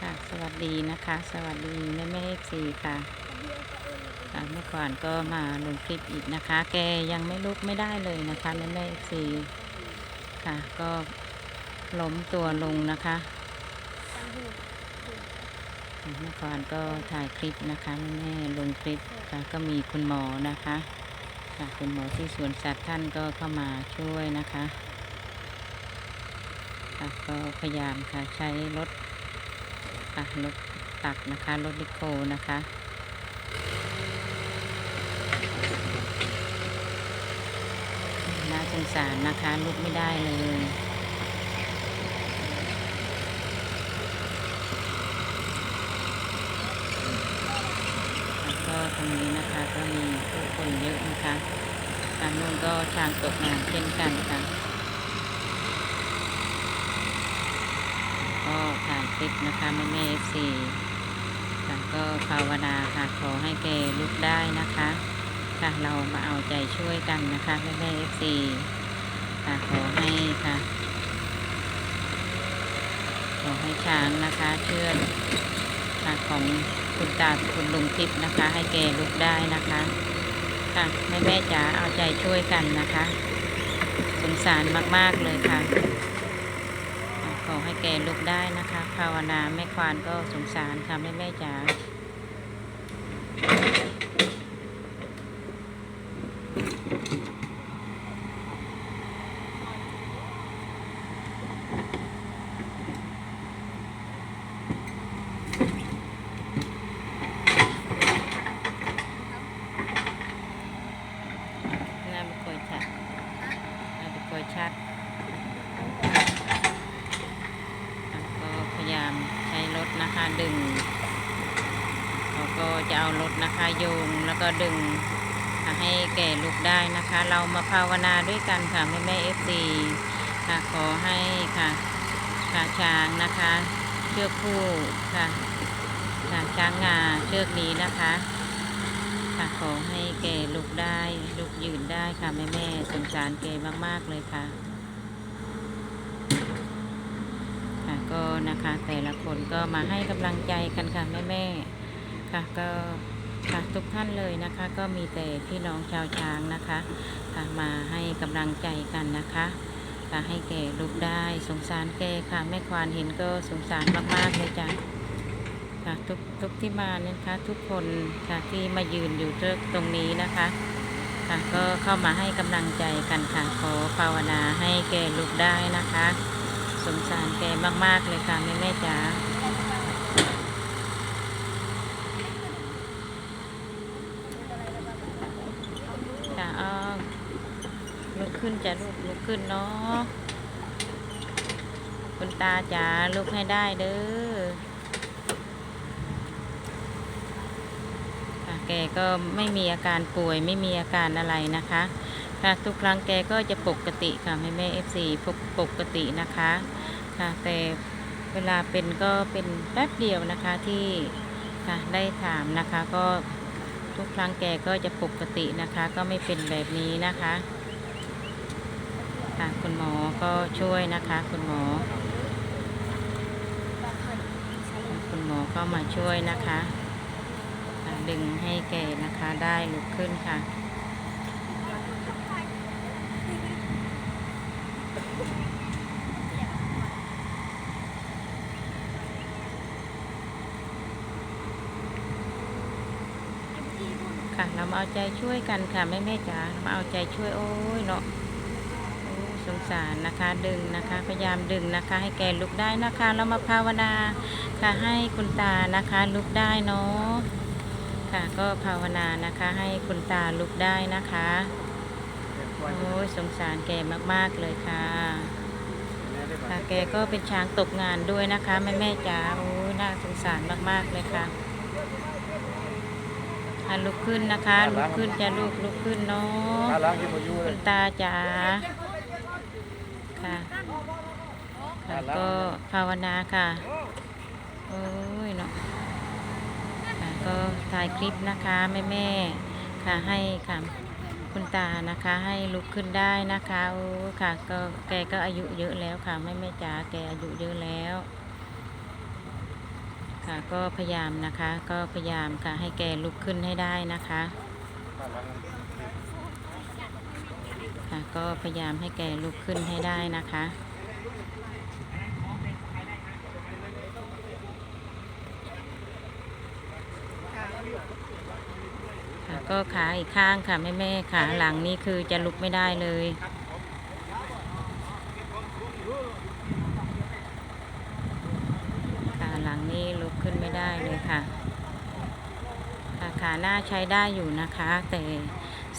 ค่ะสวัสดีนะคะ สวัสดีแม่แม่เอฟซีค่ะค่ะเมื่อก่อนก็มาลงคลิปอีกนะคะ แกยังไม่ลุกไม่ได้เลยนะคะแม่แม่เอฟซีค่ะ ก็ล้มตัวลงนะคะเมื่อก่อนก็ถ่ายคลิปนะคะแม่แม่ลงคลิปค่ะก็มีคุณหมอนะคะค่ะคุณหมอที่สวนสัตว์ท่านก็เข้ามาช่วยนะคะค่ะก็พยายามค่ะใช้รถ ค่ะรถตักนะคะรถลิโคนะคะน่าสงสารนะคะลุกไม่ได้เลยแล้วก็ตรงนี้นะคะก็มีผู้คนเยอะนะคะทางนู้นก็ช้างตกงานเช่นกันค่ะก็ ถ่ายคลิปนะคะแม่แม่เอฟซีค่ะก็ภาวนาค่ะขอให้แกลุกได้นะคะ ค่ะเรามาเอาใจช่วยกันนะคะแม่แม่เอฟซีค่ะขอให้ค่ะ ขอให้ช้างนะคะเชื่อดค่ะของคุณตาคุณลุงทิพย์นะคะ ให้แกลุกได้นะคะค่ะแม่แม่จ๋าเอาใจช่วยกันนะคะ สงสารมาก ๆ เลยค่ะ อให้แกลุกได้นะคะ ภาวนาแม่ควานก็สงสารค่ะแม่แม่จ๋าหน้าไม่ค่อยชัดหน้าไม่ค่อยชัด ก็พยายามใช้รถ นะคะ ดึงเขาก็จะเอารถนะคะโยงแล้วก็ดึงให้แก่ลูกได้นะคะ เรามาภาวนาด้วยกันค่ะแม่แม่เอฟซีค่ะขอให้ค่ะค่ะช้างนะคะเชือกคู่ค่ะค่ะช้างงาเชือกนี้นะคะค่ะขอให้แก่ลูกได้ลูกยืนได้ค่ะแม่แม่สงสารแกมากๆเลยค่ะ ค่ะ ก็นะคะแต่ละคนก็มาให้กำลังใจกันค่ะแม่แม่ๆค่ะก็ค่ะทุกท่านเลยนะคะก็มีแต่พี่น้องชาวช้างนะคะค่ะมาให้กำลังใจกันนะคะค่ะให้แก่ลูกได้สงสารแกค่ะแม่ควานเห็นก็สงสารมากๆเลยจ้ะค่ะทุกทุกที่มาเนี่ยนะคะ ทุกคนค่ะที่มายืนอยู่ตรงนี้นะคะค่ะก็เข้ามาให้กำลังใจกันค่ะขอภาวนาให้แกลูกได้นะคะ สงสารแกมาก ๆ เลยค่ะ แม่แม่จ๋าจ้าอ้อลุกขึ้นจ้ะลูกลุกขึ้นเนาะคุณตาจ๋าลุกให้ได้เด้อแกก็ไม่มีอาการป่วยไม่มีอาการอะไรนะคะ ค่ะทุกครั้งแกก็จะปกติค่ะแม่แม่เอฟซีปกตินะคะค่ะแต่เวลาเป็นก็เป็นแป๊บเดียวนะคะที่ค่ะได้ถามนะคะก็ทุกครั้งแกก็จะปกตินะคะ ก็ไม่เป็นแบบนี้นะคะค่ะคุณหมอก็ช่วยนะคะ คุณหมอ คุณหมอก็มาช่วยนะคะค่ะดึงให้แกนะคะได้ลุกขึ้นค่ะ ค่ะ เรามาเอาใจช่วยกันค่ะแม่แม่จ๋าเรามาเอาใจช่วยโอ้ยเนาะโอ้สงสารนะคะดึงนะคะ พยายามดึงนะคะ ให้แกลุกได้นะคะ เรามาภาวนาค่ะให้คุณตานะคะลุกได้เนาะค่ะก็ภาวนานะคะ ให้คุณตาลุกได้นะคะโอ้ยสงสารแกมากๆเลยค่ะค่ะแกก็เป็นช้างตกงานด้วยนะคะแม่แม่จ๋าโอ้ยน่าสงสารมากๆเลยค่ะ อะลุกขึ้นนะคะ ลุกขึ้นจะลูกลุกขึ้นเนาะถ้าล้างที่มาอยู่เลคุยณตาจ๋าค่ะค่ะก็ภาวนาค่ะ โอ้ยเนาะค่ะก็ถ่ายคลิปนะคะแม่แม่ๆค่ะให้ค่ะคุณตานะคะให้ลุกขึ้นได้นะคะโอ้ค่ะก็แกก็อายุเยอะแล้วค่ะแม่แม่ๆจ๋าแกอายุเยอะแล้ว ค่ะ ก็พยายามนะคะ ก็พยายามค่ะให้แกลุกขึ้นให้ได้นะคะ ค่ะ ก็พยายามให้แกลุกขึ้นให้ได้นะคะค่ะก็ขาอีกข้างค่ะแม่แม่ขาหลังนี่คือจะลุกไม่ได้เลย ขาหลังนี่ลุกขึ้น ได้เลยค่ะค่ะขาหน้าใช้ได้อยู่นะคะ แต่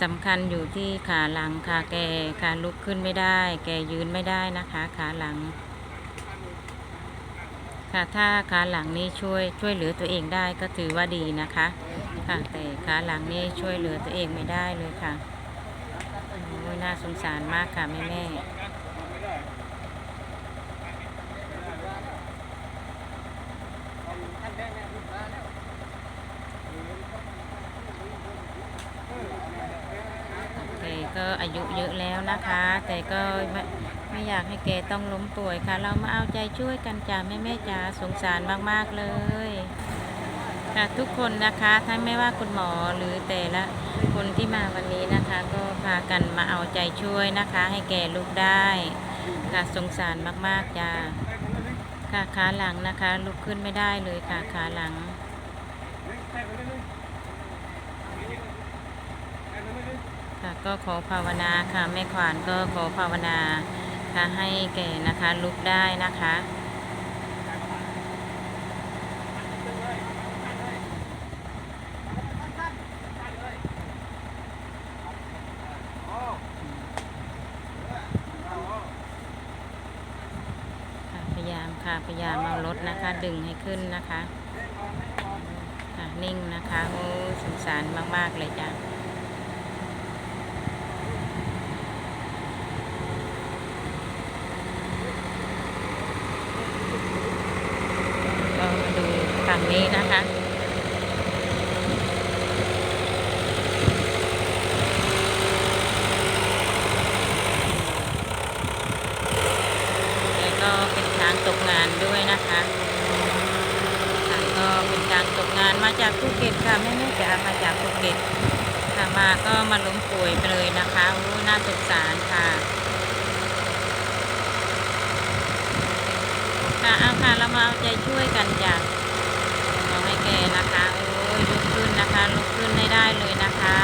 สำคัญอยู่ที่ขาหลังค่ะแกขาลุกขึ้นไม่ได้ แกยืนไม่ได้นะคะ ขาหลัง ค่ะถ้าขาหลังนี่ช่วยช่วยเหลือตัวเองได้ก็ถือว่าดีนะคะค่ะแต่ขาหลังนี่ช่วยเหลือตัวเองไม่ได้เลยค่ะโอ้ยน่าสงสารมากค่ะแม่แม่ๆ แก็อายุเยอะแล้วนะคะ แต่ก็ไม่ไม่อยากให้แกต้องล้มป่วยค่ะ เรามาเอาใจช่วยกันจ้าแม่แม่จ๋าสงสารมากๆเลยค่ะทุกคนนะคะทั้งไม่ว่าคุณหมอหรือแต่ละคนที่มาวันนี้นะคะ ก็พากันมาเอาใจช่วยนะคะ ให้แกลุกได้ค่ะสงสารมากๆจ้าค่ะขาหลังนะคะ ลุกขึ้นไม่ได้เลยค่ะขาหลัง ค่ะก็ขอภาวนาค่ะแม่ขวานก็ขอภาวนาค่ะให้แก่นะคะลุกได้นะคะค่ะพยายามค่ะพยายามเอารถนะคะดึงให้ขึ้นนะคะะนิ่งนะคะโอ้สงสารมาก ๆ เลยจ้ะ ก็มาดูฝั่งนี้นะคะ แล้วก็เป็นช้างตกงาน ด้วยนะคะค่ะก็เป็นช้างตกงานมาจากภูเก็ตค่ะแม่แม่จะมาจากภูเก็ตค่ะมาก็มาล้มป่วยไปเลยนะคะโอ้น่าสงสารค่ะค่ะเอาค่ะเรามาเอาใจช่วยกันจ้ะขอให้แกนะคะโอ้ยลุกขึ้นนะคะลุกขึ้นให้ได้เลยนะคะ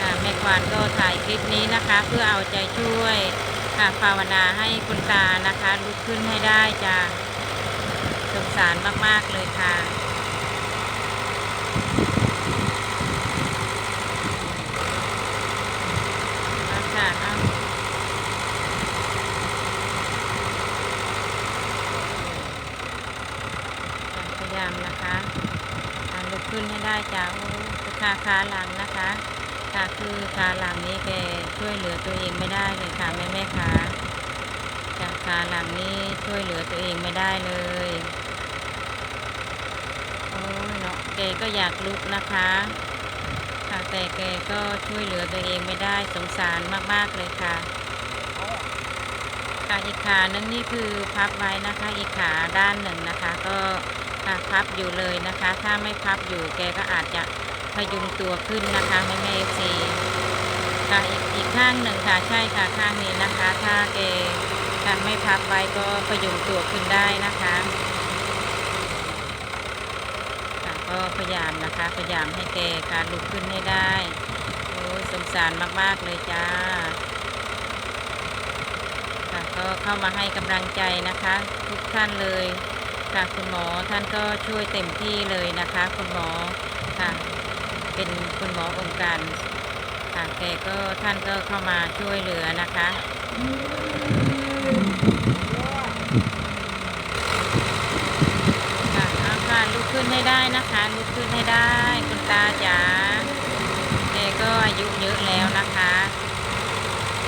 ค่ะแม่ควานก็ถ่ายคลิปนี้นะคะ เพื่อเอาใจช่วย ค่ะภาวนาให้คุณตานะคะลุกขึ้นให้ได้จ้ะสงสารมากๆเลยค่ะเอาค่ะเอาพยายามนะคะอ่าลุกขึ้นให้ได้จ้าโอ้ขาขาหลังนะคะค่ะคือขาหลังนี้แก ลือตัวเองไม่ได้เลยค่ะแม่แม่ขาจากขาหลังนี้ช่วยเหลือตัวเองไม่ได้เลยโอ้ยเนาะแกก็อยากลุกนะคะ ค่ะแต่แกก็ช่วยเหลือตัวเองไม่ได้สงสารมากๆเลยค่ะค่ะอีกขานึงนี่คือพับไว้นะคะ อีกขาด้านหนึ่งนะคะ ก็ค่ะพับอยู่เลยนะคะ ถ้าไม่พับอยู่แกก็อาจจะพยุงตัวขึ้นนะคะแม่แม่ซี ค่ะอีกอีกข้างหนึ่งค่ะใช่ค่ะข้างนี้นะคะ ถ้าแกค่ะไม่พับไว้ก็พยุงตัวขึ้นได้นะคะค่ะก็พยายามนะคะ พยายามให้แกค่ะลุกขึ้นให้ได้โอ้ยสงสารมากๆเลยจ้าค่ะก็เข้ามาให้กำลังใจนะคะ ทุกท่านเลยค่ะคุณหมอท่านก็ช่วยเต็มที่เลยนะคะ คุณหมอค่ะ เป็นคุณหมอองค์การ ค่ะแกก็ท่านก็เข้ามาช่วยเหลือนะคะค่ะเอาค่ะลุกขึ้นให้ได้นะคะลุกขึ้นให้ได้คุณตาจ๋าแกก็อายุเยอะแล้วนะคะ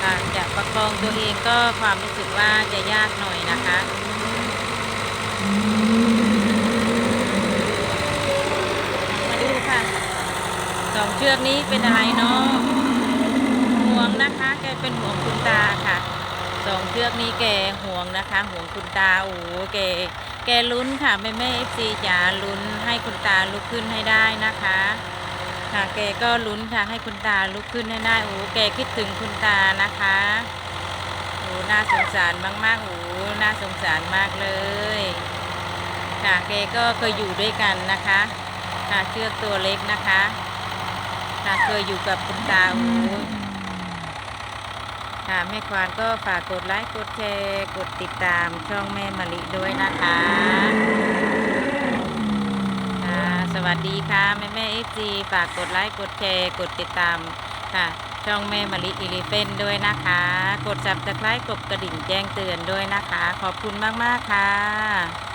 ค่ะจะประคองตัวเองก็ความรู้สึกว่าจะยากหน่อยนะคะมาดูค่ะสองเชือกนี้เป็นอะไรเนาะ นะคะ แกเป็นห่วงคุณตาค่ะสองเชือกนี้แกห่วงนะคะ ห่วงคุณตาโอ้โหแกแกลุ้นค่ะแม่แม่เอฟซีจ๋าลุ้นให้คุณตาลุกขึ้นให้ได้นะคะ ค่ะแกก็ลุ้นค่ะให้คุณตาลุกขึ้นให้ได้โอ้แกคิดถึงคุณตานะคะโอ้น่าสงสารมากๆโอ้น่าสงสารมากเลย ค่ะแกก็เคยอยู่ด้วยกันนะคะค่ะเชือกตัวเล็กนะคะค่ะเคยอยู่กับคุณตาโอ้ ค่ะแม่ควานก็ฝากกดไลค์กดแชร์กดติดตามช่องแม่มะลิด้วยนะคะค่ะสวัสดีค่ะแม่แม่เอฟซีฝากกดไลค์กดแชร์กดติดตามค่ะ ช่องแม่มะลิอีลิเฟนด้วยนะคะ กดจับตะไคร้กดกระดิ่งแจ้งเตือนด้วยนะคะ ขอบคุณมาก ๆ ค่ะ